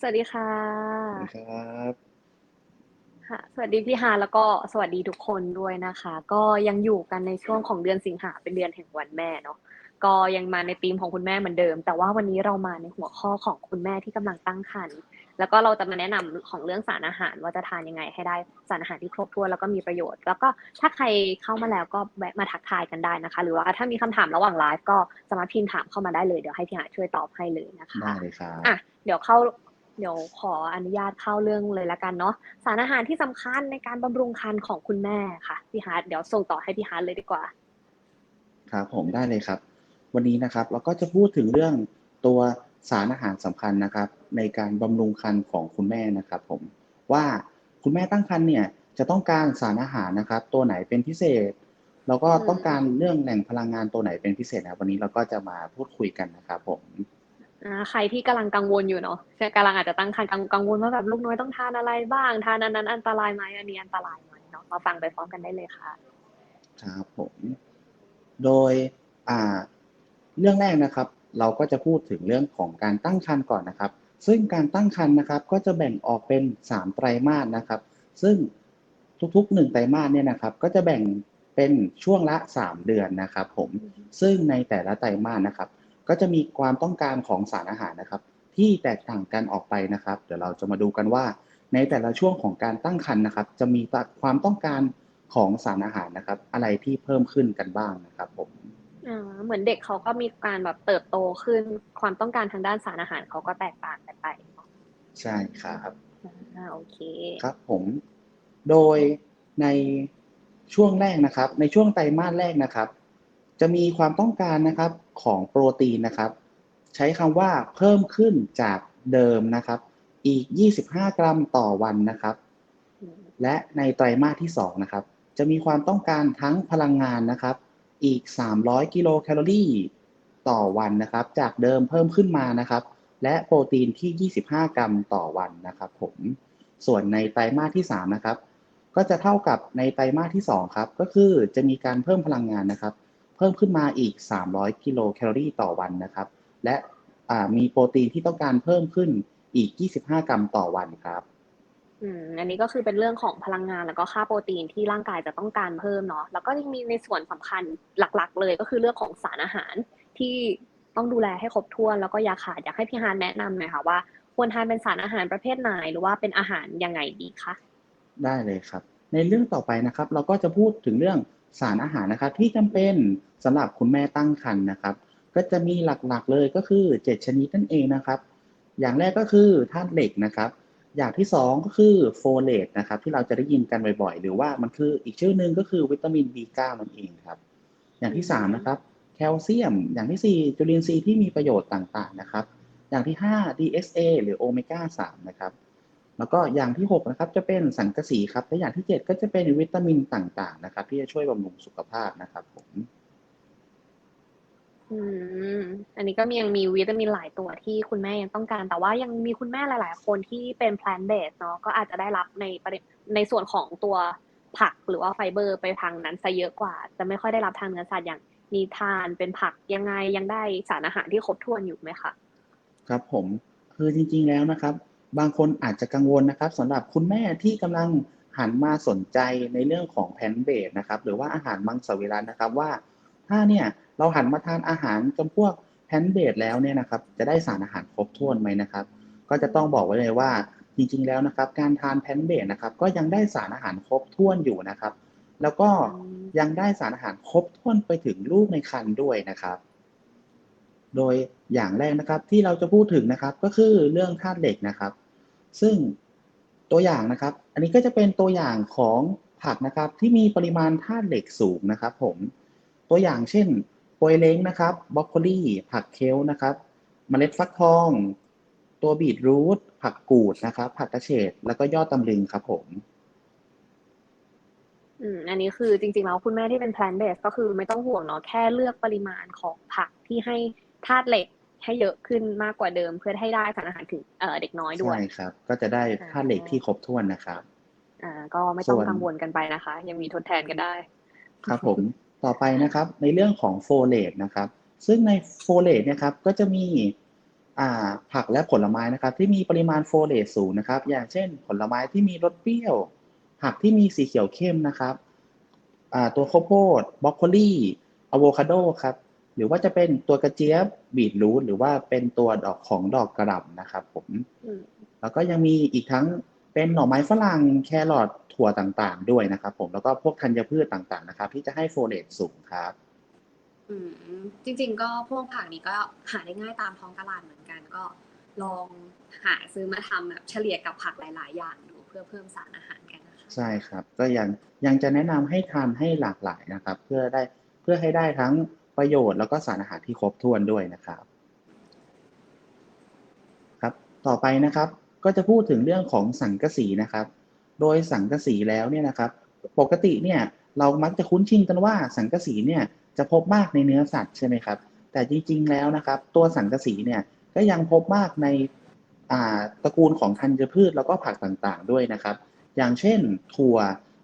สวัสดีค่สวัสดีะครับค่ะ สวัสดีพี่ฮาแล้วก็สวัสดีทุกคนด้วยนะคะ ก็ยังอยู่กันในช่วงของเดือนสิงหาเป็นเดือนแห่งวันแม่เนาะก็ยังมาในธีมของคุณแม่เหมือนเดิม แต่ว่าวันนี้เรามาในหัวข้อของคุณแม่ที่กำลังตั้งครรภ์แล้วก็เราจะมาแนะนำของเรื่องสารอาหารว่าจะทานยังไงให้ได้สารอาหารที่ครบถ้วนแล้วก็มีประโยชน์ แล้วก็ถ้าใครเข้ามาแล้วก็แวะมาทักทายกันได้นะคะ หรือว่าถ้ามีคำถามระหว่างไลฟ์ก็สามารถพิมพ์ถามเข้ามาได้เลยเดี๋ยวให้พี่หาช่วยตอบให้เลยนะได้คะเลยครัอะบเดี๋ยวเข้า เดี๋ยวขออนุญาตเข้าเรื่องเลยล้วกันเนาะสารอาหารที่สำคัญในการบำรุงครรภ์ของคุณแม่ค่ะพี่ฮาร์ทเดี๋ยวส่งต่อให้พี่ฮาร์ทเลยดีกว่า ครับผมได้เลยครับ วันนี้นะครับเราก็จะพูดถึงเรื่องตัวสารอาหารสำคัญนะครับ ในการบำรุงครรภ์ของคุณแม่นะครับ ผมว่าคุณแม่ตั้งครรภ์เนี่ยจะต้องการสารอาหารนะครับ ตัวไหนเป็นพิเศษ แล้วก็ต้องการเรื่องแหล่งพลังงานตัวไหนเป็นพิเศษนะวันนี้เราก็จะมาพูดคุยกันนะครับผม ใครที่กำลังกังวลอยู่เนาะกำลังอาจจะตั้งครรภ์กังกังวลว่าแบบลูกน้อยต้องทานอะไรบ้างทานอันนั้นอันตรายไหมอันนี้อันตรายไหมเนาะมาฟังไปพร้อมกันได้เลยค่ะครับผม โดยอ่าเรื่องแรกนะครับ เราก็จะพูดถึงเรื่องของการตั้งครรภ์ก่อนนะครับ ซึ่งการตั้งครรภ์นะครับ ก็จะแบ่งออกเป็น 3 ไตรมาสนะครับ ซึ่งทุกๆ 1 ไตรมาสเนี่ยนะครับ ก็จะแบ่งเป็นช่วงละ 3 เดือนนะครับ ผมซึ่งในแต่ละไตรมาสนะครับ ก็จะมีความต้องการของสารอาหารนะครับ ที่แตกต่างกันออกไปนะครับ เดี๋ยวเราจะมาดูกันว่า ในแต่ละช่วงของการตั้งครรภ์นะครับ จะมีความต้องการของสารอาหารนะครับ อะไรที่เพิ่มขึ้นกันบ้างนะครับผมอ่าเหมือนเด็กเขาก็มีการแบบเติบโตขึ้นความต้องการทางด้านสารอาหารเขาก็แตกต่างกันไปเนาะใช่ครับอ่าโอเคครับผมโดยในช่วงแรกนะครับ ในช่วงไตรมาสแรกนะครับ จะมีความต้องการนะครับของโปรตีนนะครับ ใช้คำว่าเพิ่มขึ้นจากเดิมนะครับ อีก 25 กรัมต่อวันนะครับ และในไตรมาสที่2นะครับ จะมีความต้องการทั้งพลังงานนะครับ อีก 300 กิโลแคลอรี่ต่อวันนะครับ จากเดิมเพิ่มขึ้นมานะครับ และโปรตีนที่ 25 กรัมต่อวันนะครับผมส่วนในไตรมาสที่3นะครับ ก็จะเท่ากับในไตรมาสที่2ครับ ก็คือจะมีการเพิ่มพลังงานนะครับ เพิ่มขึ้นมาอีก 300 กิโลแคลอรี่ต่อวันนะครับ และอ่ามีโปรตีนที่ต้องการเพิ่มขึ้นอีก 25 กรัมต่อวันครับอืมอันนี้ก็คือเป็นเรื่องของพลังงานแล้วก็ค่าโปรตีนที่ร่างกายจะต้องการเพิ่มเนาะแล้วก็ยังมีในส่วนสำคัญหลักๆ เลยก็คือเรื่องของสารอาหารที่ต้องดูแลให้ครบถ้วน แล้วก็อยาขาดอยากให้พี่ฮานแนะนำหน่อยค่ะว่าควรทานเป็นสารอาหารประเภทไหนหรือว่าเป็นอาหารยังไงดีคะได้เลยครับ ในเรื่องต่อไปนะครับ เราก็จะพูดถึงเรื่อง สารอาหารนะครับที่จำเป็นสำหรับคุณแม่ตั้งครรภ์นะครับ ก็จะมีหลักๆเลยก็คือ 7 ชนิดนั่นเองนะครับ อย่างแรกก็คือธาตุเหล็กนะครับ อย่างที่ 2 ก็คือโฟเลตนะครับที่เราจะได้ยินกันบ่อยๆ หรือว่ามันคืออีกชื่อหนึ่งก็คือวิตามิน B9 นั่นเองครับ อย่างที่ 3 นะครับแคลเซียม อย่างทีสี่4 จุลินทรีย์ที่มีประโยชน์ต่างๆนะครับ อย่างที่ 5 DHA หรือโอเมก้า3นะครับ แล้วก็อย่างที่ 6 นะครับ จะเป็นสังกะสีครับ และอย่างที่ 7 ก็จะเป็นวิตามินต่างๆ นะครับ ที่จะช่วยบำรุงสุขภาพนะครับผมอืมอันนี้ก็มียังมีวิตามินหลายตัวที่คุณแม่ยังต้องการ แต่ว่ายังมีคุณแม่หลาย ๆ คนที่เป็น plant based เนาะก็อาจจะได้รับในประเด็นในส่วนของตัวผักหรือว่าไฟเบอร์ไปทางนั้นซะเยอะกว่า จะไม่ค่อยได้รับทางเนื้อสัตว์อย่างมีทานเป็นผักยังไงยังได้สารอาหารที่ครบถ้วนอยู่ไหมคะครับผมคือจริงๆแล้วนะครับ บางคนอาจจะกังวลนะครับสำหรับคุณแม่ที่กำลังหันมาสนใจในเรื่องของแพนเบดนะครับหรือว่าอาหารมังสวิรัตินะครับว่า ถ้าเนี่ยเราหันมาทานอาหารจำพวกแพนเบดแล้วเนี่ยนะครับจะได้สารอาหารครบถ้วนไหมนะครับ ก็จะต้องบอกไว้เลยว่าจริงๆแล้วนะครับการทานแพนเบดนะครับก็ยังได้สารอาหารครบถ้วนอยู่นะครับ แล้วก็ยังได้สารอาหารครบถ้วนไปถึงลูกในครรภ์ด้วยนะครับ โดยอย่างแรกนะครับที่เราจะพูดถึงนะครับก็คือเรื่องธาตุเหล็กนะครับ ซึ่งตัวอย่างนะครับ อันนี้ก็จะเป็นตัวอย่างของผักนะครับที่มีปริมาณธาตุเหล็กสูงนะครับ ผมตัวอย่างเช่นโปยเล้งนะครับบรอกโคลีผักเคลนะครับ เมล็ดฟักทอง ตัวบีทรูทผักกูดนะครับ ผักกระเฉดแล้วก็ยอดตำลึงครับผมอืมอันนี้คือจริงๆแล้วคุณแม่ที่เป็น plant based ก็คือไม่ต้องห่วงเนาะแค่เลือกปริมาณของผักที่ให้ ธาตุเหล็กให้เยอะขึ้นมากกว่าเดิม เพื่อให้ได้สารอาหารถึงเอ่อเด็กน้อยด้วใช่ยครับ ก็จะได้ธาตุเหล็กที่ครบถ้วนนะครับอ่าก็ไม่ต้องส่วนกังวลกันไปนะคะ ยังมีทดแทนกันได้ ครับผมต่อไปนะครับ ในเรื่องของโฟเลตนะครับ ซึ่งในโฟเลตเนี่ยครับก็จะมีอ่าผักและผลไม้นะครับ ที่มีปริมาณโฟเลตสูงนะครับ อย่างเช่น ผลไม้ที่มีรสเปรี้ยว ผักที่มีสีเขียวเข้มนะครับอ่าตัวข้าวโพดบรอกโคลีอะโวคาโดครับ หรือว่าจะเป็นตัวกระเจี๊ยบบีทรูทหรือว่าเป็นตัวดอกของดอกกระหล่ำนะครับผมอืมแล้วก็ยังมีอีกทั้งเป็นหน่อไม้ฝรั่งแครอทถั่วต่างๆ ด้วยนะครับ ผมแล้วก็พวกธัญพืชต่างๆนะครับ ที่จะให้โฟเลตสูงครับอืมจริง ๆ ก็พวกผักนี้ก็หาได้ง่ายตามท้องตลาดเหมือนกันก็ลองหาซื้อมาทำแบบเฉลี่ยกับผักหลายๆ อย่างดูเพื่อเพิ่มสารอาหารกันนะคะใช่ครับ ก็ยังยังจะแนะนำให้ทานให้หลากหลายนะครับ เพื่อได้เพื่อให้ได้ทั้ง ประโยชน์แล้วก็สารอาหารที่ครบถ้วนด้วยนะครับ ครับ ต่อไปนะครับ ก็จะพูดถึงเรื่องของสังกะสีนะครับ โดยสังกะสีแล้วเนี่ยนะครับ ปกติเนี่ยเรามักจะคุ้นชินกันว่าสังกะสีเนี่ยจะพบมากในเนื้อสัตว์ใช่ไหมครับ แต่จริงๆแล้วนะครับ ตัวสังกะสีเนี่ยก็ยังพบมากในอ่าตระกูลของธัญพืชแล้วก็ผักต่างๆด้วยนะครับ อย่างเช่นถั่ว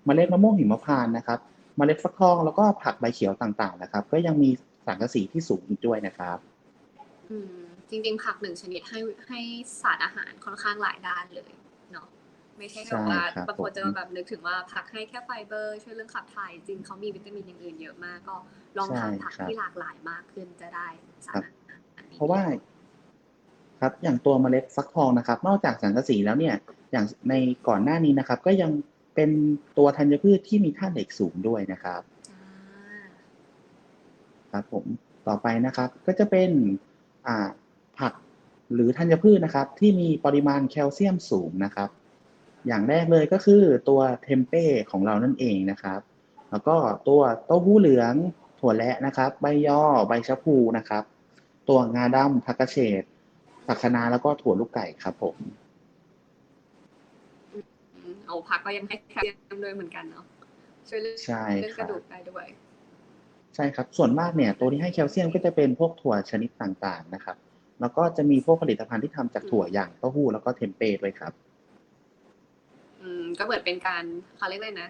มเมล็ดมะม่วงหิมพานต์นะครับ เมล็ดฟักทองแล้วก็ผักใบเขียวต่างๆนะครับ ก็ยังมีสังกะสีที่สูงอีกด้วยนะครับอืมจริงๆ ผักหนึ่งชนิดให้ให้สารอาหารค่อนข้างหลายด้านเลยเนาะไม่ใช่แค่ว่าใช่ครับบางคนจะผมแบบนึกถึงว่าผักให้แค่ไฟเบอร์ช่วยเรื่องขับถ่ายจริงเขามีวิตามินอย่างอื่นเยอะมากก็ลองใช่ทานผักครับที่หลากหลายมากขึ้นจะได้สารอาหารอันนี้เพราะว่า ครับอย่างตัวเมล็ดฟักทองนะครับ นอกจากสังกะสีแล้วเนี่ย อย่างในก่อนหน้านี้นะครับ ก็ยัง เป็นตัวธัญพืชที่มีธาตุเหล็กสูงด้วยนะครับอ่าครับผมต่อไปนะครับ ก็จะเป็นอ่าผักหรือธัญพืชนะครับ ที่มีปริมาณแคลเซียมสูงนะครับ อย่างแรกเลยก็คือตัวเทมเป้ของเรานั่นเองนะครับ แล้วก็ตัวเต้าหู้เหลืองถั่วแระนะครับ ใบยอใบชะพูนะครับ ตัวงาดำผักกระเฉดผักคะน้าแล้วก็ถั่วลูกไก่ครับผมอื มเอาผักก็ยังให้แคลเซียมด้วยเหมือนกันเนาะช่วยเรื่องใช่เรื่องคกรัระบดูกได้ด้วยใช่ครับ ส่วนมากเนี่ย ตัวที่ให้แคลเซียมก็จะเป็นพวกถั่วชนิดต่างๆนะครับ แล้วก็จะมีพวกผลิตภัณฑ์ที่ทำจากถั่วอย่างเต้าหู้แล้วก็เทมเป้ด้วยครับ อืมก็เหมือนเป็นการเขาเรียกเลยนะ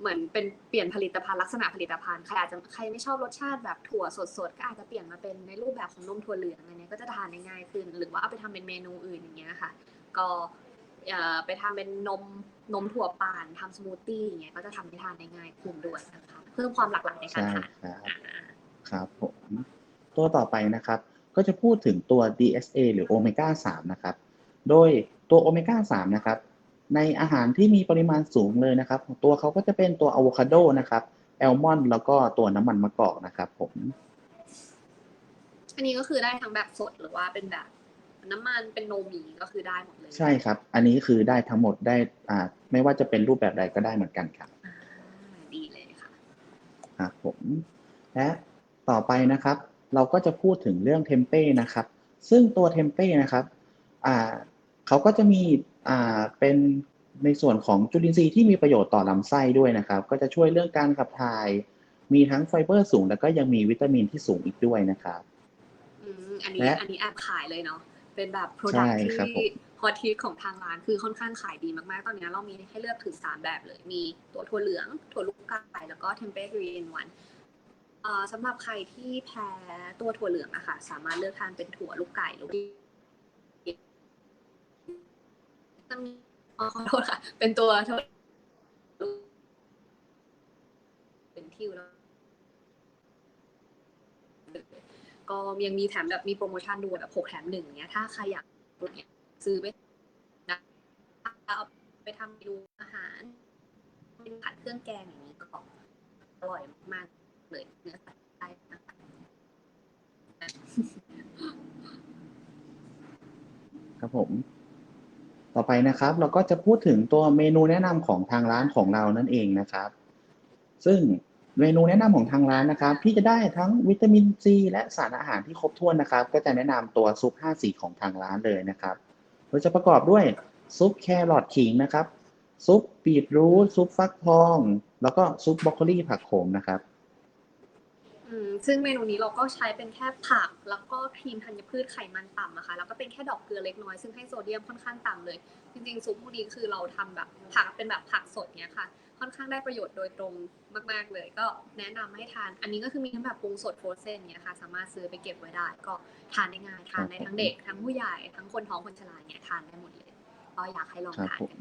เหมือนเป็นเปลี่ยนผลิตภัณฑ์ลักษณะผลิตภัณฑ์ใครอาจจะใครไม่ชอบรสชาติแบบถั่วสดๆก็อาจจะเปลี่ยนมาเป็นในรูปแบบของนมถั่วเหลืองอะไรเนี้ยก็จะทานได้ง่ายขึ้น หรือว่าเอาไปทำเป็นเมนูอื่นอย่างเงี้ยค่ะ ก็เอ่อ ไปทำเป็นนมนมถั่วป่านทำสมูทตี้อย่างเงี้ยก็จะทำให้ทานได้ง่ายขึ้นด้วยนะคะเพิ่มความหลากหลายในการใช่ทานครับอ่าครับผมตัวต่อไปนะครับ ก็จะพูดถึงตัว DSA หรือโอเมก้า3นะครับ โดยตัวโอเมก้า3นะครับ ในอาหารที่มีปริมาณสูงเลยนะครับ ตัวเขาก็จะเป็นตัวอะโวคาโดนะครับแอลมอนด์แล้วก็ตัวน้ำมันมะกอกนะครับผม อันนี้ก็คือได้ทั้งแบบสดหรือว่าเป็นแบบ น้ำมันเป็นโนมีก็คือได้หมดเลย ใช่ครับ อันนี้คือได้ทั้งหมดได้อ่าไม่ว่าจะเป็นรูปแบบใดก็ได้เหมือนกันครับอ่าดีเลยค่ะครับผมและต่อไปนะครับ เราก็จะพูดถึงเรื่องเทมเป้นะครับ ซึ่งตัวเทมเป้นะครับอ่าเขาก็จะมีอ่าเป็นในส่วนของจุลินทรีย์ที่มีประโยชน์ต่อลำไส้ด้วยนะครับ ก็จะช่วยเรื่องการขับถ่าย มีทั้งไฟเบอร์สูง แล้วก็ยังมีวิตามินที่สูงอีกด้วยนะครับอืมอันนี้และอันนี้แอบขายเลยเนาะ เป็นแบบโปรใช่ดักครับผที่มฮอตฮิตของทางร้านคือค่อนข้างขายดีมากๆ ตอนนี้เรามีให้เลือกถึงสามแบบเลย มีตัวถั่วเหลือง ถั่วลูกไก่แล้วก็เทมเป้กรีนวันสำหรับใครที่แพ้ตัวถั่วเหลืองอะค่ะสามารถเลือกทานเป็นถั่วลูกไก่หรือต้องมีอ๋อขอโทษค่ะ เป็นตัวถั่วลูกเป็นทิวแล้ว ก็ยังมีแถมแบบมีโปรโมชั่นด้วยแบบหกแถมหนึ่งเนี้ย ถ้าใครอยากเนี่ยซื้อไปนะเอาไปทำเมนูอาหารเป็นผัดเครื่องแกงอย่างนี้ก็อร่อยมากๆเลยเนื้อสัตว์ได้นะคะครับผม ต่อไปนะครับ เราก็จะพูดถึงตัวเมนูแนะนำของทางร้านของเรานั่นเองนะครับ ซึ่ง เมนูแนะนำของทางร้านนะครับ ที่จะได้ทั้งวิตามินซีและสารอาหารที่ครบถ้วนนะครับ ก็จะแนะนำตัวซุป 5 สีของทางร้านเลยนะครับ โดยจะประกอบด้วยซุปแครอทขิงนะครับ ซุปบีทรูทซุปฟักทอง แล้วก็ซุปบรอกโคลีผักโขมนะครับ ซึ่งเมนูนี้เราก็ใช้เป็นแค่ผัก แล้วก็ครีมธัญพืชไขมันต่ำนะคะแล้วก็เป็นแค่ดอกเกลือเล็กน้อยซึ่งให้โซเดียมค่อนข้างต่ำเลย จริงๆซุปพวกนี้คือเราทำแบบผักเป็นแบบผักสดเนี้ยค่ะ ค่อนข้างได้ประโยชน์โดยตรงมาก ๆเลย ก็แนะนำให้ทาน อันนี้ก็คือมีทั้งแบบปรุงสดโฟรเซนเนี้ยค่ะสามารถซื้อไปเก็บไว้ได้ ก็ทานได้ง่ายทานได้ทั้งเด็กทั้งผู้ใหญ่ทั้งคนท้องคนชราเนี่ยทานได้หมดเลยก็อยากให้ลองครับทานผกัม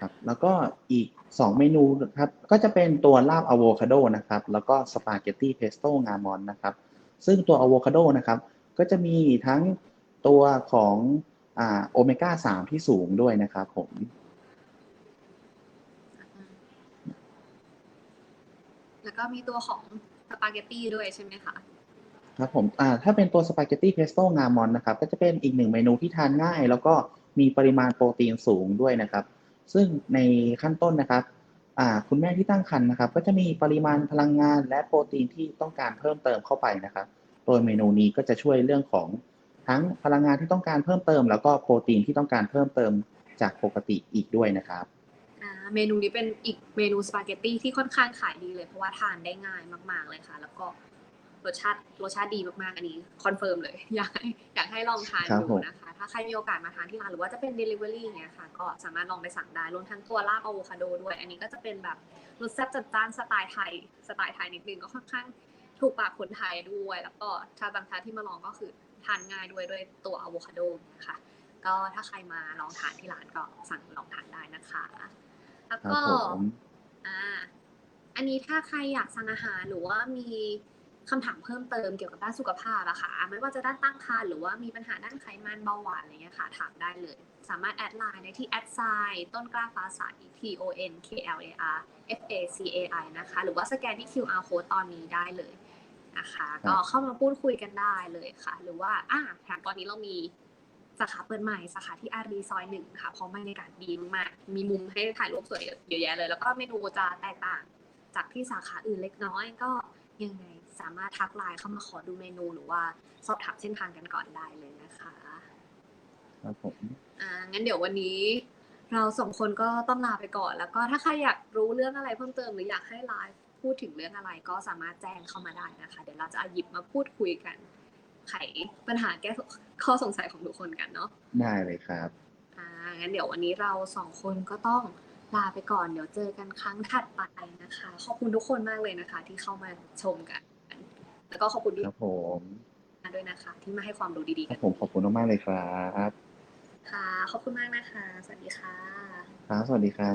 นอ่าครับแล้วก็อีก 2 เมนูนะครับก็จะเป็นตัวลาบอะโวคาโดนะครับแล้วก็สปาเกตตี้เพสโต้งามอนนะครับซึ่งตัวอะโวคาโดนะครับก็จะมีทั้งตัวของอ่าโอเมก้า3ที่สูงด้วยนะครับผมแล้วก็มีตัวของสปาเกตตี้ด้วยใช่ไหมคะครับผมอ่าถ้าเป็นตัวสปาเกตตี้เพสโต้งามอนนะครับ ก็จะเป็นอีกหนึ่งเมนูที่ทานง่าย แล้วก็มีปริมาณโปรตีนสูงด้วยนะครับ ซึ่งในขั้นต้นนะครับคุณแม่ที่ตั้งครรภ์นะครับ ก็จะมีปริมาณพลังงานและโปรตีนที่ต้องการเพิ่มเติมเข้าไปนะครับ โดยเมนูนี้ก็จะช่วยเรื่องของทั้งพลังงานที่ต้องการเพิ่มเติม แล้วก็โปรตีนที่ต้องการเพิ่มเติมจากปกติอีกด้วยนะครับเมนูนี้เป็นอีกเมนูสปาเกตตี้ที่ค่อนข้างขายดีเลยเพราะว่าทานได้ง่ายมาก ๆเลยค่ะ แล้วก็ รสชาติรสชาติดีมากๆอันนี้คอนเฟิร์มเลยอยากให้อยากให้ลองทานครับดูผมนะคะ ถ้าใครมีโอกาสมาทานที่ร้านหรือว่าจะเป็น Delivery อย่างเงี้ยค่ะ ก็สามารถลองไปสั่งได้รวมทั้งตัวลาบอะโวคาโดด้วย อันนี้ก็จะเป็นแบบรสแซ่บจัดจ้านสไตล์ไทยสไตล์ไทยนิดนึงก็ค่อนข้างถูกปากคนไทยด้วย แล้วก็ชาวต่างชาติที่มาลองก็คือทานง่ายด้วยด้วยตัวอะโวคาโดนะคะก็ถ้าใครมาลองทานที่ร้านก็สั่งลองทานได้นะคะ แล้วครับก็ผมอ่าอันนี้ถ้าใครอยากสั่งอาหารหรือว่ามี คำถามเพิ่มเติมเกี่ยวกับด้านสุขภาพอะค่ะ ไม่ว่าจะด้านตั้งครรภ์หรือว่ามีปัญหาด้านไขมันเบาหวานอะไรเงี้ยค่ะ ถามได้เลย สามารถแอดไลน์ได้ที่แอดไซน์ต้นกล้าฟ้าใส T O N K L A R F A C A I นะคะ หรือว่าสแกนที่ QR code ตอนนี้ได้เลยนะคะ ก็เข้ามาพูดคุยกันได้เลยค่ะ หรือว่าอ่าแถมตอนนี้เรามีสาขาเปิดใหม่สาขาที่อารีซอยหนึ่งค่ะเพราะบรรยากาศดีมากๆมีมุมให้ถ่ายรูปสวยเยอะแยะเลย แล้วก็เมนูจะแตกต่างจากที่สาขาอื่นเล็กน้อยก็ยังไง สามารถทักไลน์เข้ามาขอดูเมนูหรือว่าสอบถามเส้นทางกันก่อนได้เลยนะคะครับผมอ่างั้นเดี๋ยววันนี้ เราสองคนก็ต้องลาไปก่อน แล้วก็ถ้าใครอยากรู้เรื่องอะไรเพิ่มเติมหรืออยากให้ไลฟ์พูดถึงเรื่องอะไรก็สามารถแจ้งเข้ามาได้นะคะ เดี๋ยวเราจะเอาหยิบมาพูดคุยกัน ไขปัญหาแก้ข้อสงสัยของทุกคนกันเนาะได้เลยครับอ่างั้นเดี๋ยววันนี้เราสองคนก็ต้องลาไปก่อน เดี๋ยวเจอกันครั้งถัดไปนะคะ ขอบคุณทุกคนมากเลยนะคะ ที่เข้ามาชมกัน แล้วก็ขอบคุณคพี่รับผมนาด้วยนะคะ ที่มาให้ความรู้ดีๆครักับนผมขอบคุณมากๆเลยครับค่ะขอบคุณมากนะคะ สวัสดีค่ะ ครับสวัสดีครับ